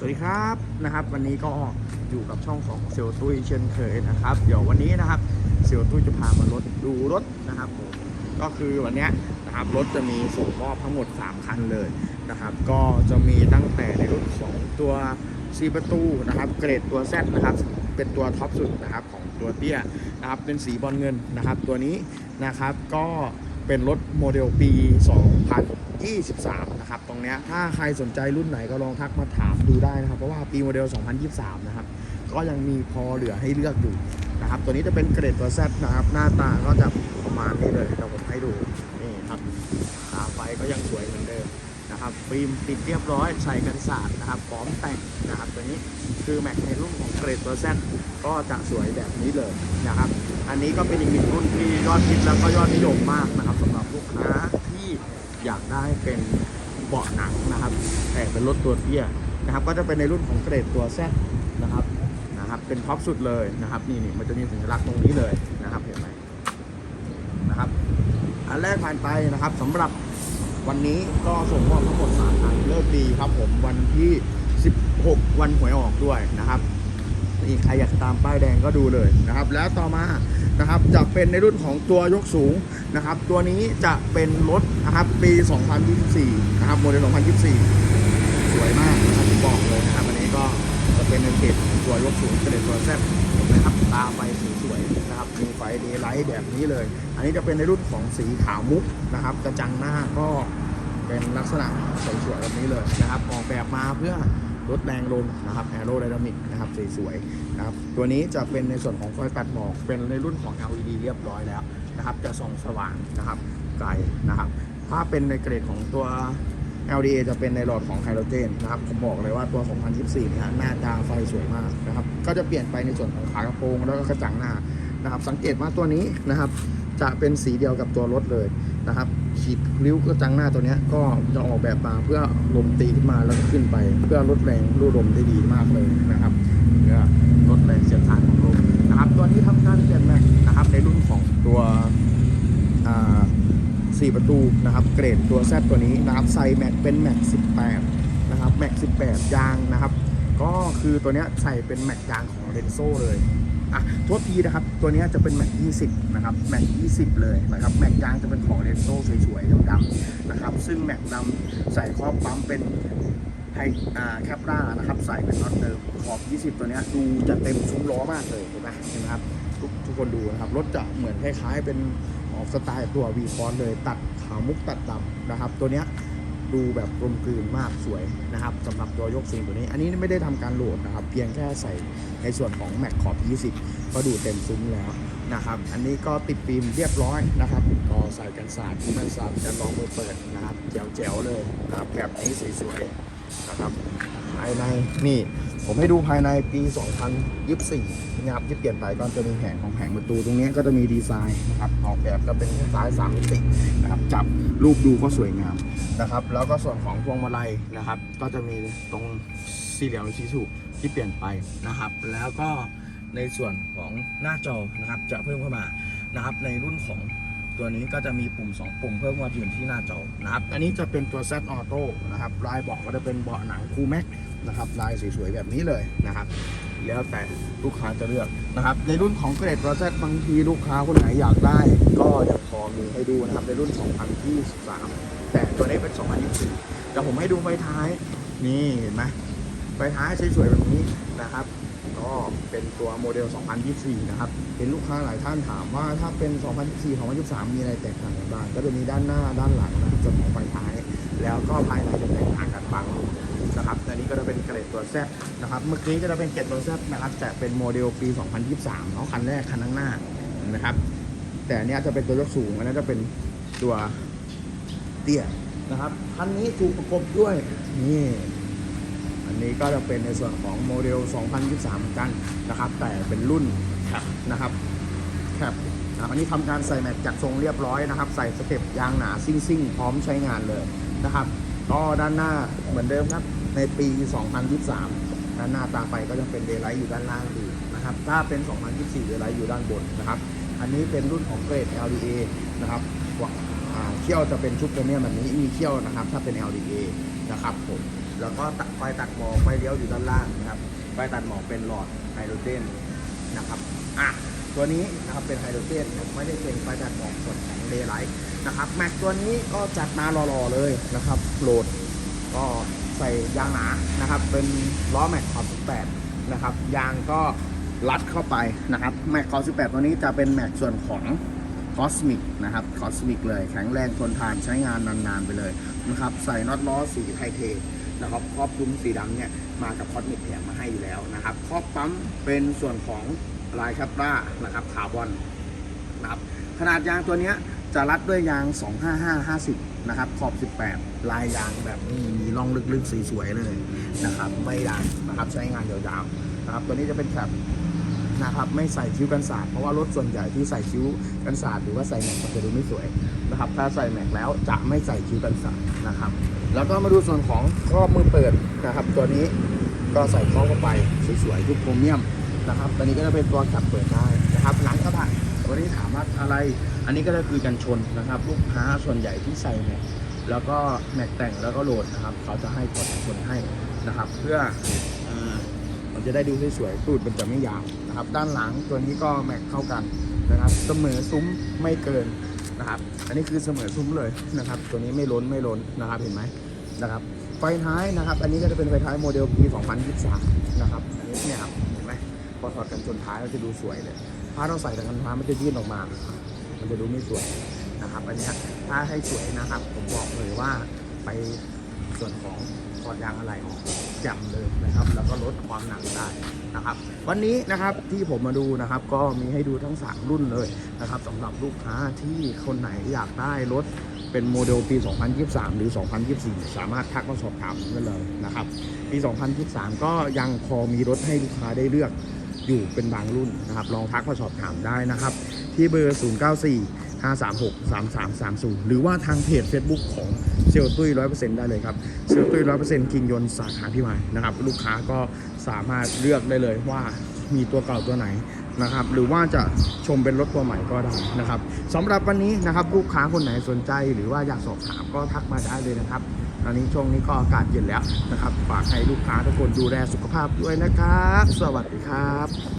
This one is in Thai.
สวัสดีครับนะครับ วันนี้ก็อยู่กับช่องของเซลตุ้ยเช่นเคยนะครับ เดี๋ยววันนี้นะครับเซลตุ้ยจะพามารถดูรถนะครับผมก็คือวันนี้นะครับรถจะมีส่งมอบทั้งหมด 3 คันเลยนะครับ ก็จะมีตั้งแต่ในรุ่นของตัวซีประตูนะครับเกรดตัว Z นะครับเป็นตัวท็อปสุดนะครับของตัวเตี้ยนะครับเป็นสีบอลเงินนะครับ ตัวนี้นะครับก็เป็นรถโมเดลปี 2023 นะครับ ตรงเนี้ยถ้าใครสนใจรุ่นไหนก็ลองทักมาถามดูได้นะครับ เพราะว่าปีโมเดล 2023 นะครับ ก็ยังมีพอเหลือให้เลือกอยู่นะครับ ตัวนี้จะเป็นเกรดตัว Z นะครับ หน้าตาก็จะประมาณนี้เลยเดี๋ยวผมให้ดู นี่ครับตาไฟก็ยังสวยเหมือนเดิมนะครับ ฟิล์มติดเรียบร้อยใส่กันศาสตร์นะครับพร้อมแต่งนะครับ ตัวนี้คือแม็กในรุ่นของเกรดตัว Z ก็จะสวยแบบนี้เลยนะครับ อันนี้ก็เป็นอีกหนึ่งรุ่นที่ยอดฮิตแล้วก็ยอดนิยมมากนะครับสำหรับลูกค้า อยากได้เป็นเบาะหนังนะครับ แต่เป็นรถตัวเตี้ยนะครับ ก็จะเป็นในรุ่นของเกรดตัว Z นะครับนะครับเป็นท็อปสุดเลยนะครับนี่นี่มันจะมีสัญลักษณ์ตรงนี้เลยนะครับเห็นไหมนะครับอันแรกผ่านไปนะครับสำหรับวันนี้ก็ส่งมอบทั้งหมดสามคันเลิกดีครับผมวันที่ 16 วันหวยออกด้วยนะครับ นี่ใครอยากตามป้ายแดงก็ดูเลยนะครับ แล้วต่อมานะครับจะเป็นในรุ่นของตัวยกสูงนะครับ ตัวนี้จะเป็นรถนะครับปี 2024 นะครับโมเดล 2024 สวยมากนะครับบอกเลยนะครับอันนี้ก็จะเป็นในเกตตัวยกสูงเกรดตัวแซ่บนไหมครับตาไฟสวยๆนะครับมีไฟดีไลท์แบบนี้เลย อันนี้จะเป็นในรุ่นของสีขาวมุกนะครับ กระจังหน้าก็เป็นลักษณะสวยๆแบบนี้เลยนะครับ ออกแบบมาเพื่อ ลดแรงลมนะครับแอโรไดนามิกนะครับสวยๆนะครับตัวนี้จะเป็นในส่วนของไฟตัดหมอกเป็นในรุ่นของ LED เรียบร้อยแล้วนะครับ จะส่องสว่างนะครับไกลนะครับ ถ้าเป็นในเกรดของตัว LDA จะเป็นในหลอดของไฮโดรเจนนะครับ ผมบอกเลยว่าตัว 2024นี่ยหน้าตาไฟสวยมากนะครับ ก็จะเปลี่ยนไปในส่วนของขากระโปรงแล้วก็กระจังหน้านะครับ สังเกตว่าตัวนี้นะครับ จะเป็นสีเดียวกับตัวรถเลยนะครับขีดริ้วกระจังหน้าตัวนี้ก็จะออกแบบมาเพื่อลมตีขึ้นมาแล้วก็ขึ้นไป เพื่อลดแรงรูดลมได้ดีมากเลยนะครับเพื่อลดแรงเสียดทานของลมนะครับตัวนี้ทำการเปลี่ยนแม็กนะครับในรุ่นของตัวอ่า4ประตูนะครับ เกรดตัวแซตัวนี้นะครับใส่แม็กเป็นแม็ก18 นะครับแม็ก18 ยางนะครับ ก็คือตัวนี้ใส่เป็นแม็กยางของเรนโซเลย อะโทษทีนะครับ ตัวนี้จะเป็นแม็ก20 นะครับ แม็ก20 เลยนะครับ แม็กยางจะเป็นของเรนโซ่สวยๆดำๆนะครับ ซึ่งแม็กดำใส่ครอบปั๊มเป็นไฮแคปรานะครับใส่เป็นน็อตเดิมขอบ 20 ตัวนี้ดูจะเต็มซุ้มล้อมากเลยเห็นไหมเห็นไหมครับทุกทุกคนดูนะครับ รถจะเหมือนคล้ายๆ เป็นออกสไตล์ตัววีคอนเลย ตัดขาวมุกตัดดำนะครับ ตัวนี้ ดูแบบกลมกลืนมากสวยนะครับสำหรับตัวยกสิงตัวนี้ อันนี้ไม่ได้ทำการโหลดนะครับ เพียงแค่ใส่ในส่วนของแม็กขอบ 20 ก็ดูเต็มซุ้มแล้วนะครับ อันนี้ก็ติดฟิล์มเรียบร้อยนะครับก็ใส่กันสาดที่มันสาดกันลองมือเปิดนะครับแจ๋วๆเลยนะครับแบบนี้สวยๆนะครับภายในนี่ ผมให้ดูภายในปี 2024นะครับที่เปลี่ยนไปก็จะมีแผงของแผงประตูตรงนี้ก็จะมีดีไซน์นะครับออกแบบก็เป็นดีไซน์สามมิตินะครับจับรูปดูก็สวยงามนะครับ แล้วก็ส่วนของพวงมาลัยนะครับ ก็จะมีตรงสี่เหลี่ยมชิสุที่เปลี่ยนไปนะครับ แล้วก็ในส่วนของหน้าจอนะครับจะเพิ่มเข้ามานะครับในรุ่นของตัวนี้ก็จะมีปุ่ม 2 ปุ่มเพิ่มความถี่ที่หน้าจอนะครับ อันนี้จะเป็นตัว Z Auto นะครับลายเบาะก็จะเป็นเบาะหนังคูแม็ก นะครับลายสวยๆแบบนี้เลยนะครับ แล้วแต่ลูกค้าจะเลือกนะครับ ในรุ่นของเกรดตัว Z บางทีลูกค้าคนไหนอยากได้ ก็ยังพอมีให้ดูนะครับ ในรุ่น 2023 แต่ตัวนี้เป็น 2024แต่ผมให้ดูไฟท้ายนี่เห็นไหมไฟท้ายสวยๆแบบนี้นะครับก็เป็นตัวโมเดล 2024 นะครับ เห็นลูกค้าหลายท่านถามว่าถ้าเป็น 2024 2023 มีอะไรแตกต่างกันบ้าง ก็จะมีด้านหน้าด้านหลังนะครับส่วนของไฟท้าย แล้วก็ภายในจะแตกต่างกันบาง นะครับอันนี้ก็จะเป็นเกรดตัวแซบนะครับ เมื่อกี้ก็จะเป็นเกรดตัวแซบนะครับ แต่เป็นโมเดลปี 2023เนาะคันแรกคันข้างหน้านะครับ แต่อันนี้จะเป็นตัวยกสูงอันนั้จะเป็นตัวเตี้ยนะครับ คันนี้ถูกประกบด้วยนี่อันนี้ก็จะเป็นในส่วนของโมเดล 2023เหมือนกันนะครับ แต่เป็นรุ่นแคปนะครับแคปนะครับอันนี้ทำการใส่แม็กจัดทรงเรียบร้อยนะครับ ใส่สเต็ปยางหนาซิ่งๆ พร้อมใช้งานเลยนะครับก็ด้านหน้าเหมือนเดิมครับ ในปี 2023ด้านหน้าตาไปก็จะเป็นเดย์ไลท์อยู่ด้านล่างดีนะครับ ถ้าเป็น 2024เดย์ไลท์อยู่ด้านบนนะครับ อันนี้เป็นรุ่นของเกรด LDA นะครับกว่าออ่าเขี้ยวจะเป็นชุดโพรเมียมแบบนี้มีเขี้ยวนะครับ ถ้าเป็น LDA นะครับผมแล้วก็ตัดไฟตัดหมอกไฟเลี้ยวอยู่ด้านล่างนะครับไฟตัดหมอกเป็นหลอดไฮโดรเจนนะครับอะตัวนี้นะครับเป็นไฮโดรเจนไม่ได้เป็นไฟตัดหมอกส่วนของเดย์ไลท์นะครับแม็กตัวนี้ก็จัดมาหล่อๆเลยนะครับโหลดก็ ใส่ยางหนานะครับ เป็นล้อแม็กขอบ18 นะครับ ยางก็รัดเข้าไปนะครับ แม็กขอบ18 ตัวนี้จะเป็นแม็กส่วนของคอสมิกนะครับคอสมิกเลยแข็งแรงทนทานใช้งานนานๆไปเลยนะครับ ใส่น็อตล้อสีไทเทนะครับครอบคลุมสีดำเนี่ยมากับคอสมิกแถมมาให้อยู่แล้วนะครับครอบปั๊มเป็นส่วนของลายคัปรานะครับคาร์บอนนะครับขนาดยางตัวนี้จะรัดด้วยยาง 25550 นะครับ ขอบ 18 ลายยางแบบนี้มีร่องลึกๆ สวยๆ เลยนะครับ ไม่ดังนะครับใช้งานยาวๆนะครับ ตัวนี้จะเป็นแคปนะครับไม่ใส่คิ้วกันสาดเพราะว่ารถส่วนใหญ่ที่ใส่คิ้วกันสาดหรือว่าใส่แม็กจะดูไม่สวยนะครับถ้าใส่แม็กแล้วจะไม่ใส่คิ้วกันสาดนะครับ แล้วก็มาดูส่วนของครอบมือเปิดนะครับ ตัวนี้ก็ใส่ครอบเข้าไปสวยๆทุกโครเมียมนะครับตัวนี้ก็จะเป็นตัวแคปเปิดได้นะครับหลังกระบะ วันนี้ถามว่าอะไร อันนี้ก็จะคือกันชนนะครับ ลูกค้าส่วนใหญ่ที่ใส่แม็กแล้วก็แม็กแต่งแล้วก็โหลดนะครับ เขาจะให้กดกันชนให้นะครับ เพื่อเอ่อมันจะได้ดูสวยๆตูดมันจะไม่ยาวนะครับ ด้านหลังตัวนี้ก็แม็กเข้ากันนะครับ เสมอซุ้มไม่เกินนะครับ อันนี้คือเสมอซุ้มเลยนะครับ ตัวนี้ไม่ล้นไม่ล้นนะครับเห็นไหมนะครับไฟท้ายนะครับ อันนี้ก็จะเป็นไฟท้ายโมเดลปี 2023 นะครับ อันนี้เนี่ยครับ เห็นไหมพอถอดกันชนท้ายเราจะดูสวยเลย ถ้าเราใส่แต่กันท้ามันจะยื่นออกมา มันจะดูไม่สวยนะครับ อันนี้ถ้าให้สวยนะครับ ผมบอกเลยว่าไปส่วนของถอดยางอะไรออกจำเลยนะครับ แล้วก็ลดความหนักได้นะครับ วันนี้นะครับที่ผมมาดูนะครับ ก็มีให้ดูทั้ง 3 รุ่นเลยนะครับสำหรับลูกค้าที่คนไหนอยากได้รถเป็นโมเดลปี 2023 หรือ 2024 สามารถทักมาสอบถามได้เลยนะครับ ปี 2023 ก็ยังพอมีรถให้ลูกค้าได้เลือก อยู่เป็นบางรุ่นนะครับ ลองทักมาสอบถามได้นะครับ ที่เบอร์ 094 536 3330 หรือว่าทางเพจ Facebook ของเซลตุ้ย100%ได้เลยครับเซลตุ้ย100%คิงยนสาขาพิมายนะครับ ลูกค้าก็สามารถเลือกได้เลยว่ามีตัวเก่าตัวไหน นะครับ หรือว่าจะชมเป็นรถตัวใหม่ก็ได้นะครับสำหรับวันนี้นะครับลูกค้าคนไหนสนใจหรือว่าอยากสอบถามก็ทักมาได้เลยนะครับตอนนี้ช่วงนี้ก็อากาศเย็นแล้วนะครับฝากให้ลูกค้าทุกคนดูแลสุขภาพด้วยนะครับ สวัสดีครับ